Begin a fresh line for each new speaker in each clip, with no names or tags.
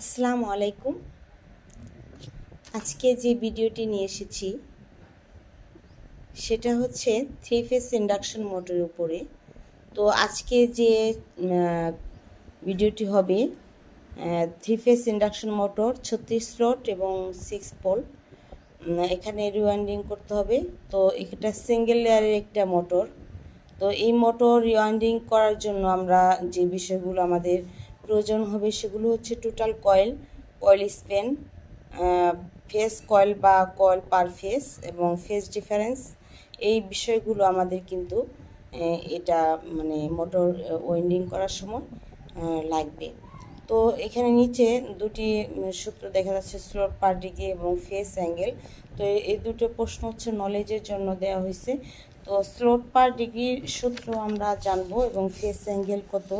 আসসালামু আলাইকুম। আজকে যে ভিডিওটি নিয়ে এসেছি, সেটা হচ্ছে থ্রি ফেস ইন্ডাকশন মোটরের উপরে। তো আজকে যে ভিডিওটি হবে থ্রি ফেস ইন্ডাকশন মোটর, ছত্রিশ স্লট এবং সিক্স পোল। এখানে রিওয়াইন্ডিং করতে হবে। তো এটা সিঙ্গেল লেয়ারের একটা মোটর। তো এই মোটর রিওয়াইন্ডিং করার জন্য আমরা যে বিষয়গুলো আমাদের প্রয়োজন হবে সেগুলো হচ্ছে total coil coil span phase coil বা কয়েল পার ফেস এবং ফেস ডিফারেন্স এই বিষয়গুলো আমাদের কিন্তু এটা মানে মোটর ওয়েন্ডিং করার সময় লাগবে। তো এখানে নিচে দুটি সূত্র দেখা যাচ্ছে স্লোট পার ডিগ্রি এবং ফেস অ্যাঙ্গেল তো এই- এই দুটো প্রশ্ন হচ্ছে নলেজের জন্য দেওয়া হয়েছে। তো স্লোট পার ডিগ্রির সূত্র আমরা জানব এবং ফেস অ্যাঙ্গেল কত,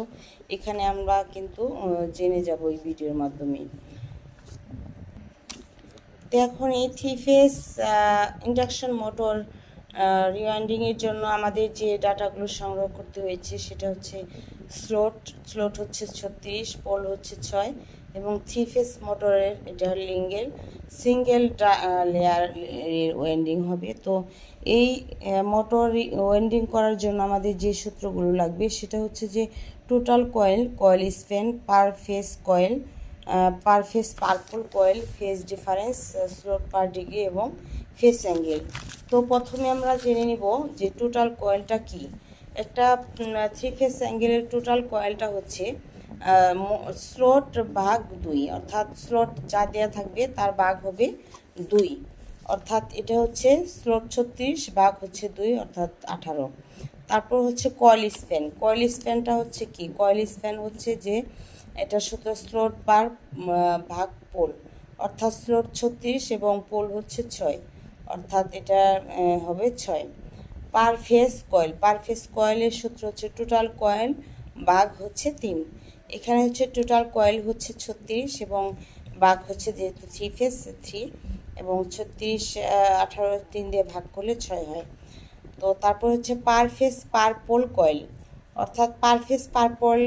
এখানে আমরা কিন্তু জেনে যাব এই ভিডিওর মাধ্যমে। তো এখন এই থ্রি ফেস ইন্ডাকশন মোটর রিওয়াইন্ডিংয়ের জন্য আমাদের যে ডাটাগুলো সংগ্রহ করতে হয়েছে সেটা হচ্ছে স্লোট স্লোট হচ্ছে ছত্রিশ পোল হচ্ছে ছয়। এবং থ্রি ফেস মোটরের এটা হল লিঙ্গেল সিঙ্গেল লেয়ার ওয়েন্ডিং হবে। তো এই মোটর ওয়েন্ডিং করার জন্য আমাদের যে সূত্রগুলো লাগবে সেটা হচ্ছে যে total coil coil span per phase coil per phase per pole coil phase difference slot per degree এবং ফেস অ্যাঙ্গেল তো প্রথমে আমরা জেনে নিব যে টোটাল কয়েলটা কি। একটা থ্রি ফেস অ্যাঙ্গেলের টোটাল কয়েলটা হচ্ছে স্লোট ভাগ দুই, অর্থাৎ স্লোট যা দেওয়া থাকবে তার ভাগ হবে দুই। অর্থাৎ এটা হচ্ছে স্লোট ছত্রিশ, ভাগ হচ্ছে দুই, অর্থাৎ আঠারো। তারপর হচ্ছে কয়েল স্প্যান কয়েল স্প্যানটা হচ্ছে কি? কয়েল স্প্যান হচ্ছে যে এটা শুধু স্লোট পার ভাগ পোল। অর্থাৎ স্লোট ছত্রিশ এবং পোল হচ্ছে ছয়, অর্থাৎ এটা হবে ছয়। Per phase coil per phase কয়েলের সূত্র হচ্ছে টোটাল কয়েল বাঘ হচ্ছে তিন। এখানে হচ্ছে টোটাল কয়েল হচ্ছে ছত্রিশ এবং বাঘ হচ্ছে যেহেতু থ্রি ফেস থ্রি এবং ছত্রিশ আঠারো তিন দিয়ে ভাগ করলে ছয় হয়। তো তারপর হচ্ছে per phase per pole coil অর্থাৎ per phase per pole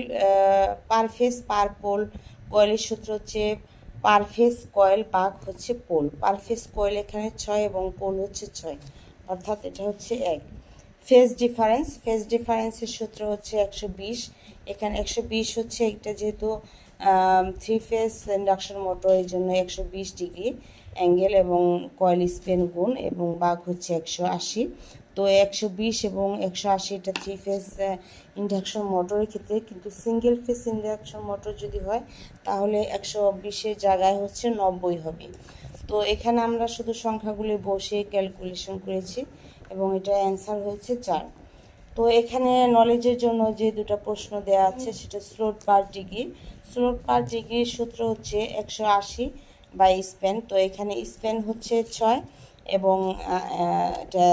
per phase per pole কয়েলের সূত্র হচ্ছে পার ফেস কয়েল বাঘ হচ্ছে পোল পার ফেস কয়েল এখানে ছয় এবং পোল হচ্ছে ছয়। অর্থাৎ এটা হচ্ছে এক। Phase difference. ফেজ ডিফারেন্সের সূত্র হচ্ছে একশো বিশ। এখানে একশো বিশ হচ্ছে এটা যেহেতু থ্রি ফেজ ইন্ডাকশন মোটর এই জন্য একশো বিশ ডিগ্রি অ্যাঙ্গেল এবং কয়েল স্পেন গুণ এবং বাঘ হচ্ছে একশো আশি। তো একশো বিশ এবং একশো আশি এটা থ্রি ফেজ ইন্ডাকশন মোটরের ক্ষেত্রে, কিন্তু সিঙ্গেল ফেজ ইন্ডাকশন মোটর যদি হয়, তাহলে একশো বিশের জায়গায় হচ্ছে নব্বই হবে। তো এখানে আমরা শুধু সংখ্যাগুলি বসে ক্যালকুলেশন করেছি। এবং এটা অ্যান্সার হয়েছে চার। তো এখানে নলেজের জন্য যে দুটো প্রশ্ন দেওয়া আছে, সেটা slot per degree. Slot per ডিগ্রির সূত্র হচ্ছে একশো আশি বাই স্পেন তো এখানে স্পেন হচ্ছে ছয় এবং এটা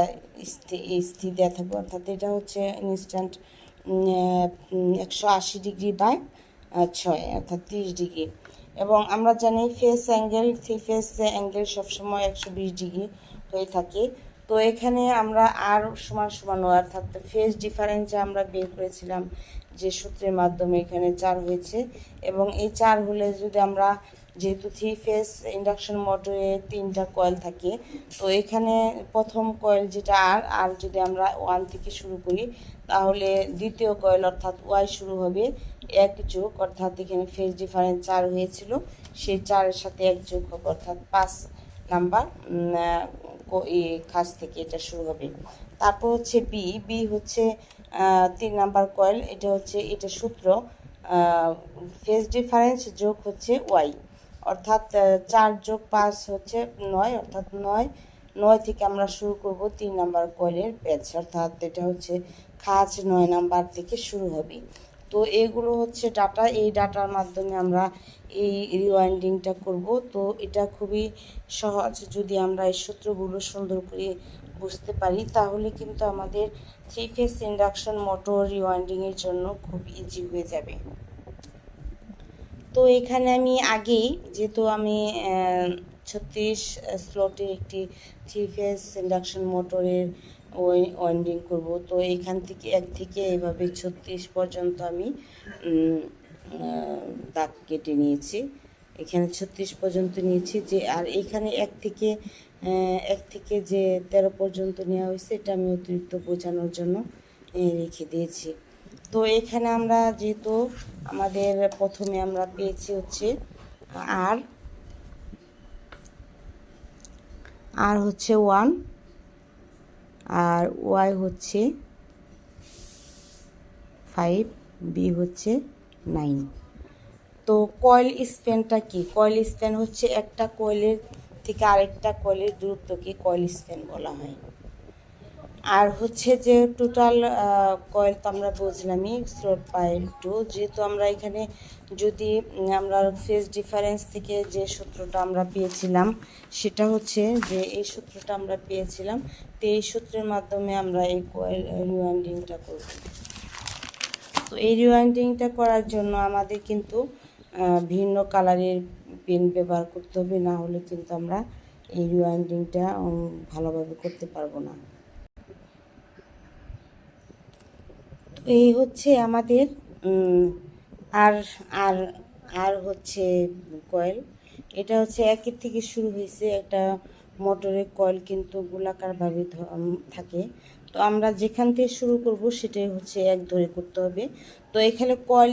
স্থির দেওয়া থাকবে। অর্থাৎ এটা হচ্ছে ইনস্ট্যান্ট একশো আশি ডিগ্রি বাই ছয়, অর্থাৎ তিরিশ ডিগ্রি। এবং আমরা জানি phase angle three phase angle সবসময় একশো বিশ ডিগ্রি হয়ে থাকে। তো এখানে আমরা আর সমান সমান হয়, অর্থাৎ ফেস ডিফারেন্স আমরা বের করেছিলাম যে সূত্রের মাধ্যমে এখানে চার হয়েছে এবং এই চার হলে যদি আমরা যেহেতু থ্রি ফেস ইন্ডাকশন মোটরে তিনটা কয়েল থাকে তো এখানে প্রথম কয়েল যেটা আর আর যদি আমরা ওয়ান থেকে শুরু করি তাহলে দ্বিতীয় কয়েল অর্থাৎ ওয়াই শুরু হবে এক যোগ অর্থাৎ এখানে ফেস ডিফারেন্স চার হয়েছিল সেই চারের সাথে এক যোগ হবে অর্থাৎ পাঁচ নাম্বার কাজ থেকে এটা শুরু হবে। তারপর হচ্ছে বি বি হচ্ছে তিন নাম্বার কয়েল, এটা হচ্ছে, এটা সূত্র ফেস ডিফারেন্স যোগ হচ্ছে ওয়াই অর্থাৎ চার যোগ পাঁচ হচ্ছে নয়, অর্থাৎ নয় নয় থেকে আমরা শুরু করব তিন নাম্বার কয়েলের প্যাচ অর্থাৎ এটা হচ্ছে খাঁচ নয় নাম্বার থেকে শুরু হবে। তো এগুলো হচ্ছে ডাটা এই ডাটার মাধ্যমে আমরা এই রিওয়াইন্ডিংটা করব। তো এটা খুবই সহজ, যদি আমরা এই সূত্রগুলো সুন্দর করে বুঝতে পারি, তাহলে কিন্তু আমাদের থ্রি ফেস ইন্ডাকশন মোটর রিওয়াইন্ডিংয়ের জন্য খুব ইজি হয়ে যাবে। তো এখানে আমি আগেই, যেহেতু আমি ছত্রিশ স্লটের একটি থ্রি ফেস ইন্ডাকশন মোটরের ওয়াইন্ডিং করব। তো এখান থেকে, এক থেকে এভাবে ছত্রিশ পর্যন্ত আমি দাগ কেটে নিয়েছি। এখানে ছত্রিশ পর্যন্ত নিয়েছি যে, আর এখানে এক থেকে এক থেকে যে তেরো পর্যন্ত নেওয়া হয়েছে, এটা আমি অতিরিক্ত বোঝানোর জন্য রেখে দিয়েছি। তো এখানে আমরা যেহেতু আমাদের প্রথমে আমরা পেয়েছি হচ্ছে আর আর হচ্ছে ওয়ান আর ওয়াই হচ্ছে ফাইভ বি হচ্ছে নাইন তো কয়েল স্প্যানটা কি? কয়েল স্প্যান হচ্ছে একটা কয়েলের থেকে আরেকটা কয়েলের দূরত্বকে কয়েল স্প্যান বলা হয়। আর হচ্ছে যে টোটাল কয়েল তো আমরা বুঝলামই স্লোট পাই টু যেহেতু আমরা এখানে যদি আমরা ফেস ডিফারেন্স থেকে যে সূত্রটা আমরা পেয়েছিলাম, সেটা হচ্ছে যে এই সূত্রটা আমরা পেয়েছিলাম, তো এই সূত্রের মাধ্যমে আমরা এই কয়েল রিওয়াইন্ডিংটা করব। তো এই রিওয়াইন্ডিংটা করার জন্য আমাদের কিন্তু ভিন্ন কালারের পেন ব্যবহার করতে হবে, না হলে কিন্তু আমরা এই রিওয়াইন্ডিংটা ভালোভাবে করতে পারব না। এই হচ্ছে আমাদের আর আর আর হচ্ছে কয়েল। এটা হচ্ছে একের থেকে শুরু হয়েছে একটা মোটরের কয়েল কিন্তু গোলাকারভাবে থাকে। তো আমরা যেখান থেকে শুরু করব সেটাই হচ্ছে এক ধরে করতে হবে। তো এখানে কয়েল